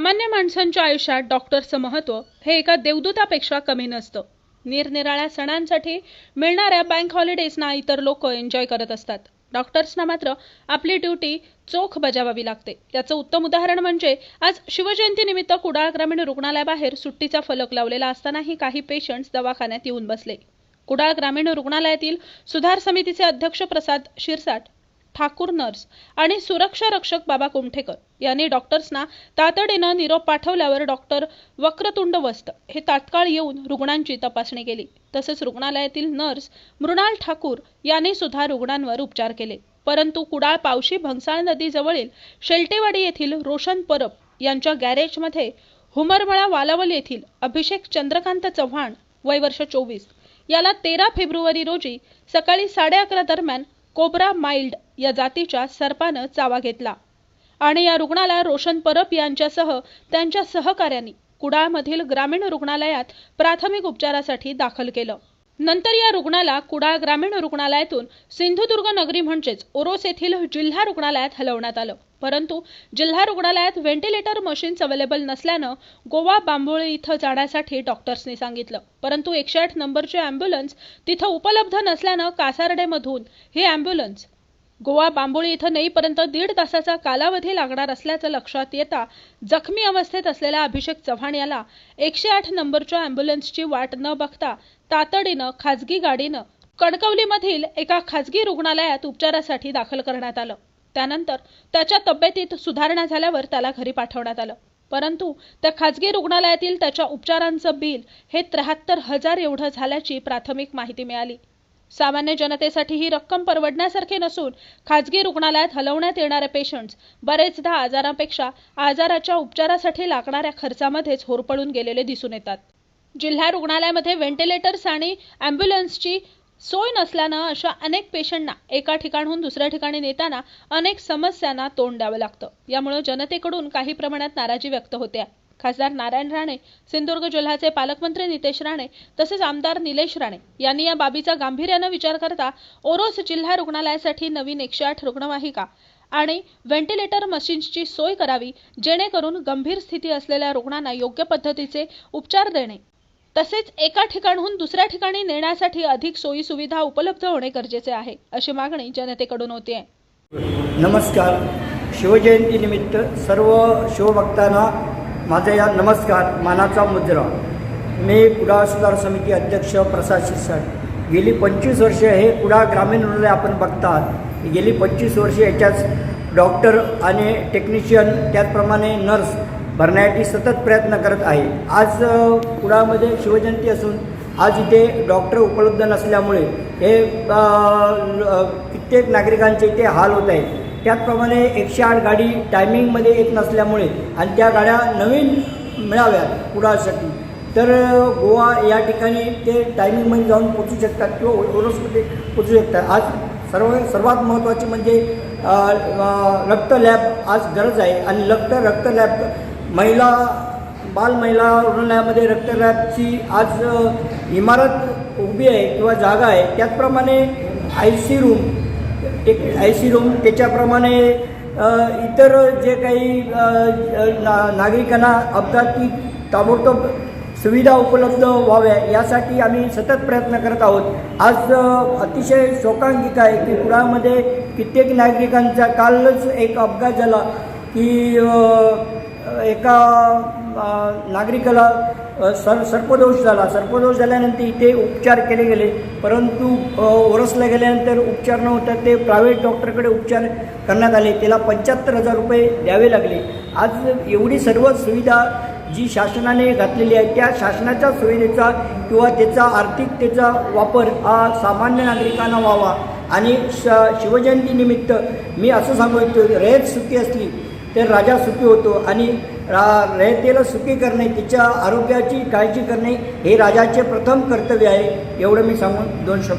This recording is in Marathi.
सामान्य माणसांच्या आयुष्यात डॉक्टरचं महत्त्व हे एका देवदूतापेक्षा कमी नसतं. निरनिराळ्या सणांसाठी मिळणाऱ्या बँक हॉलिडेजना इतर लोक एन्जॉय करत असतात. डॉक्टर्सना मात्र आपली ड्युटी चोख बजावावी लागते. याचं उत्तम उदाहरण म्हणजे आज शिवजयंतीनिमित्त कुडाळ ग्रामीण रुग्णालयाबाहेर सुट्टीचा फलक लावलेला असतानाही काही पेशंट्स दवाखान्यात येऊन बसले. कुडाळ ग्रामीण रुग्णालयातील सुधार समितीचे अध्यक्ष प्रसाद शिरसाट ठाकूर नर्स आणि सुरक्षा रक्षक बाबा कुमठेकर यांनी डॉक्टर्सना तातडीनं निरोप पाठवल्यावर डॉक्टर वक्रतुंड वस्त हे तात्काळ येऊन रुग्णांची तपासणी केली. तसेच रुग्णालयातील नर्स मृणाल ठाकूर यांनी सुद्धा रुग्णांवर उपचार केले. परंतु कुडाळ पावशी भंगसाळ नदीजवळील शेलटेवाडी येथील रोशन परब यांच्या गॅरेजमध्ये हुमरमळा वालावल येथील अभिषेक चंद्रकांत चव्हाण वय वर्ष चोवीस याला तेरा फेब्रुवारी रोजी सकाळी साडे अकरा दरम्यान कोब्रा माइल्ड या जातीच्या सर्पानं चावा घेतला. आणि या रुग्णाला रोशन परब यांच्यासह त्यांच्या सहकाऱ्यांनी कुडाळमधील ग्रामीण रुग्णालयात प्राथमिक उपचारासाठी दाखल केलं. नंतर या रुग्णाला कुडाळ ग्रामीण रुग्णालयातून सिंधुदुर्ग नगरी म्हणजेच ओरोस येथील जिल्हा रुग्णालयात हलवण्यात आलं. परंतु जिल्हा रुग्णालयात व्हेंटिलेटर मशीन्स अवेलेबल नसल्यानं गोवा बांबोळी इथं जाण्यासाठी डॉक्टर्सनी सांगितलं. परंतु एकशे आठ नंबरचे अँब्युलन्स तिथं उपलब्ध नसल्यानं कासारडेमधून हे अँब्युलन्स गोवा बांबोळी इथं नेईपर्यंत दीड तासाचा कालावधी लागणार असल्याचं लक्षात येता जखमी अवस्थेत असलेल्या अभिषेक चव्हाण याला एकशे आठ नंबरच्या अँब्युलन्सची वाट न बघता तातडीनं खाजगी गाडीनं कणकवलीमधील एका खाजगी रुग्णालयात उपचारासाठी दाखल करण्यात आलं. त्यानंतर त्याच्या तब्येतीत सुधारणा झाल्यावर त्याला घरी पाठवण्यात आलं. परंतु त्या खाजगी रुग्णालयातील त्याच्या उपचारांचं बिल हे त्र्याहत्तर हजार एवढं झाल्याची प्राथमिक माहिती मिळाली. सामान्य जनतेसाठी ही रक्कम परवडण्यासारखी नसून खाजगी रुग्णालयात हलवण्यात येणारे पेशंट्स बरेचदा आजारापेक्षा आजाराच्या उपचारासाठी लागणाऱ्या खर्चामध्येच होरपळून गेलेले दिसून येतात जिल्हा रुग्णालयामध्ये व्हेंटिलेटर्स आणि अँब्युलन्सची सोय नसल्यानं अशा अनेक पेशंटना एका ठिकाणहून दुसऱ्या ठिकाणी नेताना अनेक समस्यांना तोंड द्यावं लागतं यामुळे जनतेकडून काही प्रमाणात नाराजी व्यक्त होते आहे. खासदार नारायण राणे सिंधुदुर्ग जिल्ह्याचे पालकमंत्री नितेश राणे तसेच आमदार निलेश राणे यांनी या बाबीचा गांभीर्यानं विचार करता ओरोस जिल्हा रुग्णालयासाठी नवीन एकशे आठ रुग्णवाहिका आणि व्हेंटिलेटर मशीन्सची सोय करावी जेणेकरून गंभीर स्थिती असलेल्या रुग्णांना योग्य पद्धतीचे उपचार देणे. तसेच एका ठिकाणहून दुसऱ्या ठिकाणी नेण्यासाठी अधिक सोयी सुविधा उपलब्ध होणे गरजेचे आहे अशी मागणी जनतेकडून होती आहे नमस्कार शिवजयंतीनिमित्त सर्व शिवभक्तांना माझा या नमस्कार मानाचा मुद्रा. मी कुडाळ सुधार समिती अध्यक्ष प्रसाद शिरसाट. गेली पंचवीस वर्षे हे कुडाळ ग्रामीण रुग्णालय आपण बघतात. गेली पंचवीस वर्षे याच्याच डॉक्टर आणि टेक्निशियन त्याचप्रमाणे नर्स भरण्यासाठी सतत प्रयत्न करत आहे. आज कुडाळमध्ये शिवजयंती असून आज इथे डॉक्टर उपलब्ध नसल्यामुळे हे कित्येक नागरिकांचे इथे हाल होत आहेत. त्याचप्रमाणे एकशे आठ गाडी टायमिंगमध्ये येत नसल्यामुळे आणि त्या गाड्या नवीन मिळाव्यात कुडाळसाठी तर गोवा या ठिकाणी ते टायमिंगमध्ये जाऊन पोचू शकतात किंवा ओरसमध्ये पोचू शकतात. आज सर्व सर्वात महत्त्वाचे म्हणजे रक्त लॅब आज गरज आहे आणि रक्त रक्त लॅब महिला बाल महिला रुग्णालयामध्ये रक्त लॅबची आज इमारत उभी आहे किंवा जागा आहे. त्याचप्रमाणे I C room take I C room त्याच्याप्रमाणे इतर जे काही ना नागरिकांना अपघाती ताबडतोब सुविधा उपलब्ध व्हाव्या यासाठी आम्ही सतत प्रयत्न करत आहोत. आज अतिशय शोकांतिका आहे की कुडाळमध्ये कित्येक नागरिकांचा कालच एक अपघात झाला की एका नागरिकाला सर सर्पदोष झाला. सर्पदोष झाल्यानंतर इथे उपचार केले गेले. परंतु अ, ओरसला गेल्यानंतर उपचार न होता ते प्रायव्हेट डॉक्टरकडे उपचार करण्यात आले. त्याला पंच्याहत्तर हजार रुपये द्यावे लागले. आज एवढी सर्व सुविधा जी शासनाने घातलेली आहे त्या शासनाच्या सुविधेचा किंवा त्याचा आर्थिकतेचा वापर हा सामान्य नागरिकांना व्हावा. आणि श शिवजयंतीनिमित्त मी असं सांगू इच्छितो रयत सुखी असली तर राजा सुखी होतो आणि रा रयतेला सुखी करणे तिच्या आरोग्याची काळजी करणे हे राजाचे प्रथम कर्तव्य आहे एवढं मी सांगून दोन शब्द